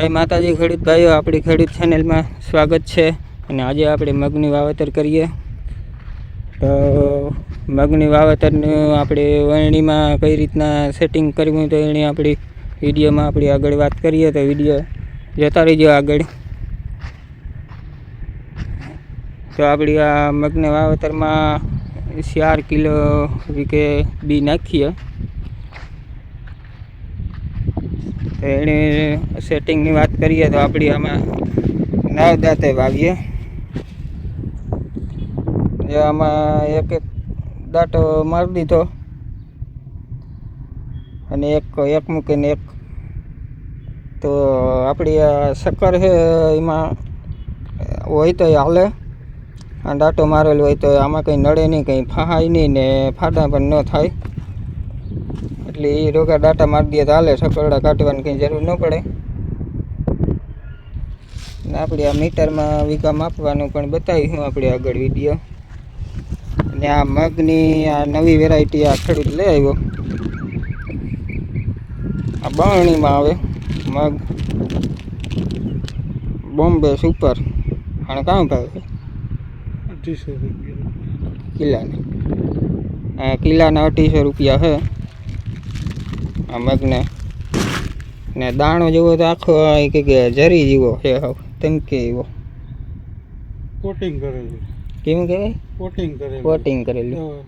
જય માતાજી, ખેડૂત ભાઈઓ, આપણી ખેડૂત ચેનલમાં સ્વાગત છે અને આજે આપણે મગની વાવેતર કરીએ. તો મગની વાવેતરનું આપણે વરણીમાં કઈ રીતના સેટિંગ કરવું તો એની આપણી વિડીયોમાં આપણી આગળ વાત કરીએ. તો વીડિયો જતા રહીજો આગળ. તો આપણી આ મગને વાવેતરમાં ચાર કિલો વીકે બી નાખીએ તો એની સેટિંગની વાત કરીએ તો આપણી આમાં નવ દાંતે વાવીએ. જે આમાં એક એક દાંટો મારી દીધો. અને એક એક મૂકીને એક. તો આપણી આ શક્કર છે એમાં હોય તો હાલે. આ દાંટો મારેલો હોય તો આમાં કંઈ નડે નહીં, કંઈ ફહાય નહીં ને ફાટા પણ ન થાય. એટલે એ રોગા ડાટા મારી દે તો હાલે સકરડા કાઢવાની કંઈ જરૂર ન પડે. ને આપણે આ મીટરમાં વીઘા માપવાનું પણ બતાવીશું આપણે આગળ વીડિયો. અને આ મગની આ નવી વેરાયટી આ ખેડૂત લઈ આવ્યો. આ બાણીમાં આવે મગ. બોમ્બે સુપર. અને કામ ભાવે? અઢીસો રૂપિયા. કિલ્લાને અઢીસો રૂપિયા છે આ મગને. ને દાણો જેવો તો આખો કે કે જરી જેવો છે હાવ તમકે એવો. કોટિંગ કરેલું. કેમ કહેવાય? કોટિંગ કરેલું. કોટિંગ કરેલું.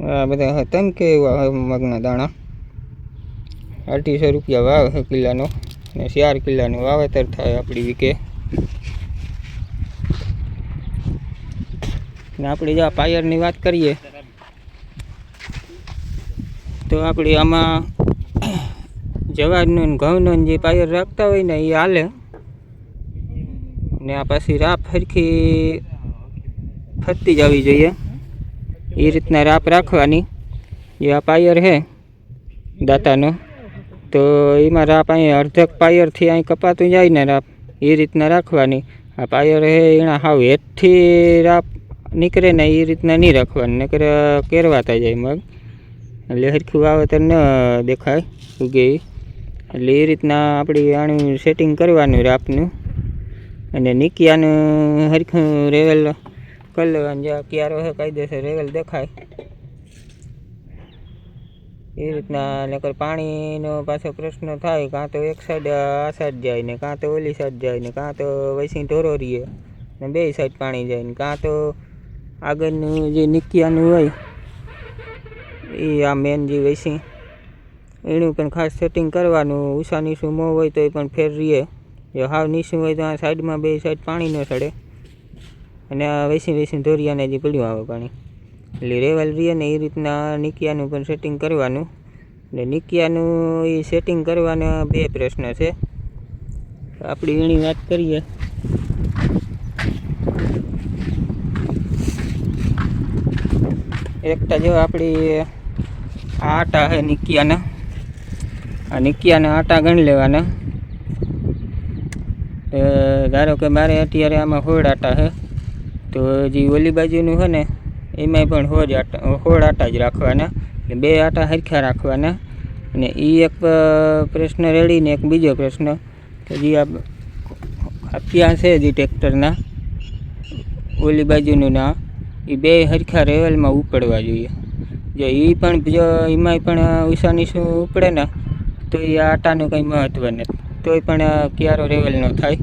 હા. આ બધા તંકે એવા મગના દાણા. અઢીસો રૂપિયા વાવ છે કિલ્લાનો ને ચાર કિલ્લાનું વાવેતર થાય આપણી વીકે ને આપણે જો પાયરની વાત કરીએ. તો આપણે આમાં જવારનું ઘઉંનું જે પાયર રાખતા હોય ને એ હાલે. ને આ પાછી રાપ સરખી ફરતી જવી જોઈએ. એ રીતના રાપ રાખવાની. જે આ પાયર છે દાતાનો. તો એમાં રાપ અહીં અડધક પાયરથી અહીં કપાતું જાય ને રાપ. એ રીતના રાખવાની. આ પાયર છે એના હાવ હેઠથી રાપ નીકળે ને એ રીતના નહીં રાખવાની. નકર કેરવાતા જાય મગ. એટલે હરખું વાવેતર ન દેખાય? ઉગે. એટલે એ રીતના આપણી આનું સેટિંગ કરવાનું રાપનું અને નિકિયાનું હરખું રેવલ કરી લેવાનું જ્યાં ક્યારો છે કાયદેસર રેવલ દેખાય. એ રીતના, નકર પાણીનો પાછો પ્રશ્ન થાય, કાં તો એક સાઈડ આ સાઈડ જાય ને, કાં તો ઓલી સાઈડ જાય ને, કાં તો વૈસી ઢોરો રહીએ ને બે સાઈડ પાણી જાય ને, કાં તો આગળનું જે નિકિયાનું હોય એ આ મેન જે વૈસી એનું પણ ખાસ સેટિંગ કરવાનું. ઉષા નીસું મોં હોય તો એ પણ ફેર રહીએ. જો હાવ નીસું હોય તો આ સાઈડમાં બે સાઈડ પાણી ન સડે અને આ વેસી વેસી ધોરિયાને જે પડ્યું આવે પાણી. એટલે રેવલ રહીએ ને એ રીતના નિકિયાનું પણ સેટિંગ કરવાનું. ને નિકિયાનું એ સેટિંગ કરવાના બે પ્રશ્ન છે. આપણી એની વાત કરીએ. એકતા જો આપણી આટા છે નિકિયાના. આ નિકિયાના આટા ગણી લેવાના. ધારો કે મારે અત્યારે આમાં હોળ આટા છે તો જે ઓલી બાજુનું છે ને, એમાંય પણ હોજ આટા, હોળ આટા જ રાખવાના. બે આટા હરખ્યા રાખવાના. અને એ એક પ્રશ્ન રેડી ને એક બીજો પ્રશ્ન. કે જે આ આપ્યા છે જે ટ્રેક્ટરના, ઓલી બાજુનું ના. એ બે હરખા રેવલમાં ઉપડવા જોઈએ. જો એ પણ જો એમાંય પણ ઉષાની શું ઉપડે ને, તો એ આટાનું કંઈ મહત્ત્વ નથી. તોય પણ ક્યારો રેવલ ન થાય.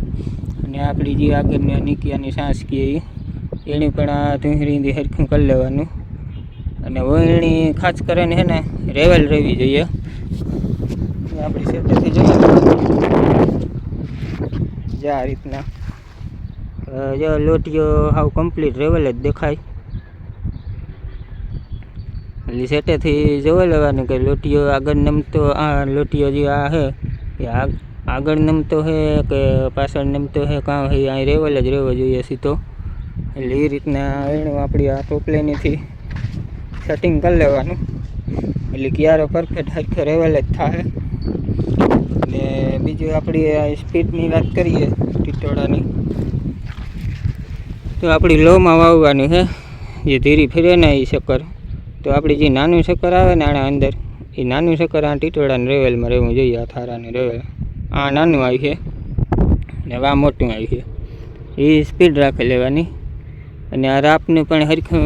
અને આપણી જે આગળની નિકિયાની સાંસ કીએ એની પણ આ ધૂંહરીથી હરખું કરી લેવાનું. અને વળણી ખાસ કરીને છે ને રેવલ રહેવી જોઈએ. આપણી સેટેથી જોઈએ જે આ રીતના. જો લોટીઓ હાવ કમ્પ્લીટ રેવલ જ દેખાય. એટલે સેટેથી જોઈ લેવાનું કે લોટીઓ આગળ નમતો, આ લોટીઓ જે આ છે એ આગ- આગળ નમતો છે કે પાછળ નમતો છે કાં હે, અહીં રેવલ જ રહેવો જોઈએ સીધો. એટલે એ રીતના એનું આપણી આ ટોપલેનીથી સેટિંગ કરી લેવાનું. એટલે ક્યારે પરફેક્ટ હરખે રેવલ જ થાય અને બીજું આપણી સ્પીડની વાત કરીએ, ટીટોળાની, તો આપણી લોમાં વાવવાની છે જે ધીરી ફેરે ને એ શક્કર. તો આપણી જે નાનું શક્કર આવે ને આના અંદર, એ નાનું શક્કર આ ટીટોળાને રેવેલમાં રહેવું જોઈએ, આ થારાને રેવેલ. આ નાનું આવી છે ને આ મોટું આવ્યું છે. એ સ્પીડ રાખી લેવાની અને આ રાપનું પણ હરખું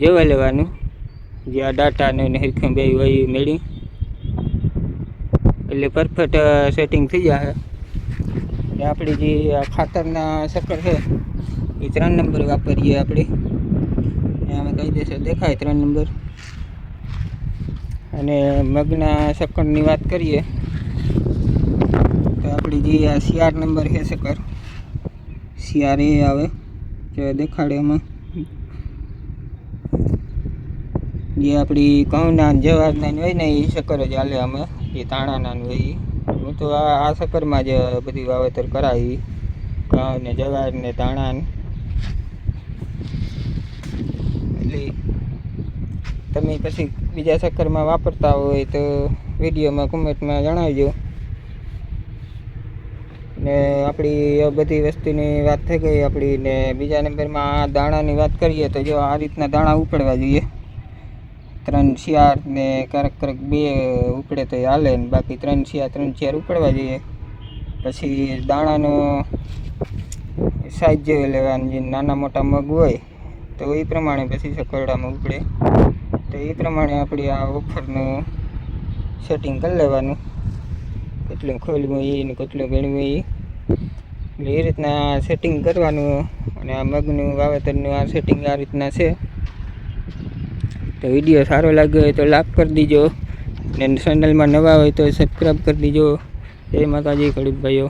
જોવા લેવાનું. જે આ ડાટાનું ને હરખું બે હોય એ મેળવી. એટલે પરફેક્ટ સેટિંગ થઈ જાય. આપણી જે ખાતરના શક્કર છે, એ ત્રણ નંબર વાપરીએ આપણે આમાં કહી દેશો. દેખાય ત્રણ નંબર. અને મગના શક્કરની વાત કરીએ, તો આપણી જે આ સીઆર નંબર છે શક્કર સીઆર એ આવે, જે દેખાડે એમાં. જે આપણી ઘઉંના જવારના હોય ને એ શક્કર જ હાલે અમે, એ તાણાના હોય. હું તો આ શક્કરમાં જ બધી વાવેતર કરાવી ઘઉં ને જવાર ને તાણા ને એટલે તમે પછી બીજા ચક્કરમાં વાપરતા હોય તો વિડીયોમાં, કોમેન્ટમાં જણાવજો. ને આપણી બધી વસ્તુની વાત થઈ ગઈ આપણી ને બીજા નંબરમાં આ દાણાની વાત કરીએ તો જો આ રીતના દાણા ઉપડવા જોઈએ. ત્રણ શિયાર ને ક્યારેક ક્યારેક બે ઉપડે તો હાલે ને બાકી ત્રણ શિયાર ત્રણ શિયાર ઉપડવા જોઈએ. પછી દાણાનો સાઈઝ જોઈ લેવાની નાના મોટા મગ હોય તો એ પ્રમાણે પછી સકરડામાં ઉપડે. તો એ પ્રમાણે આપણે આ ઓફરનું સેટિંગ કરી લેવાનું. કેટલું ખોલવું એ ને કેટલું ગણવું એ એટલે એ રીતના સેટિંગ કરવાનું અને આ મગનું વાવેતરનું આ સેટિંગ આ રીતના છે. તો વીડિયો સારો લાગ્યો હોય તો લાઈક કરી દીજો. ને ચેનલમાં નવા હોય તો સબસ્ક્રાઈબ કરી દીજો. જય માતાજી ખેડૂત ભાઈઓ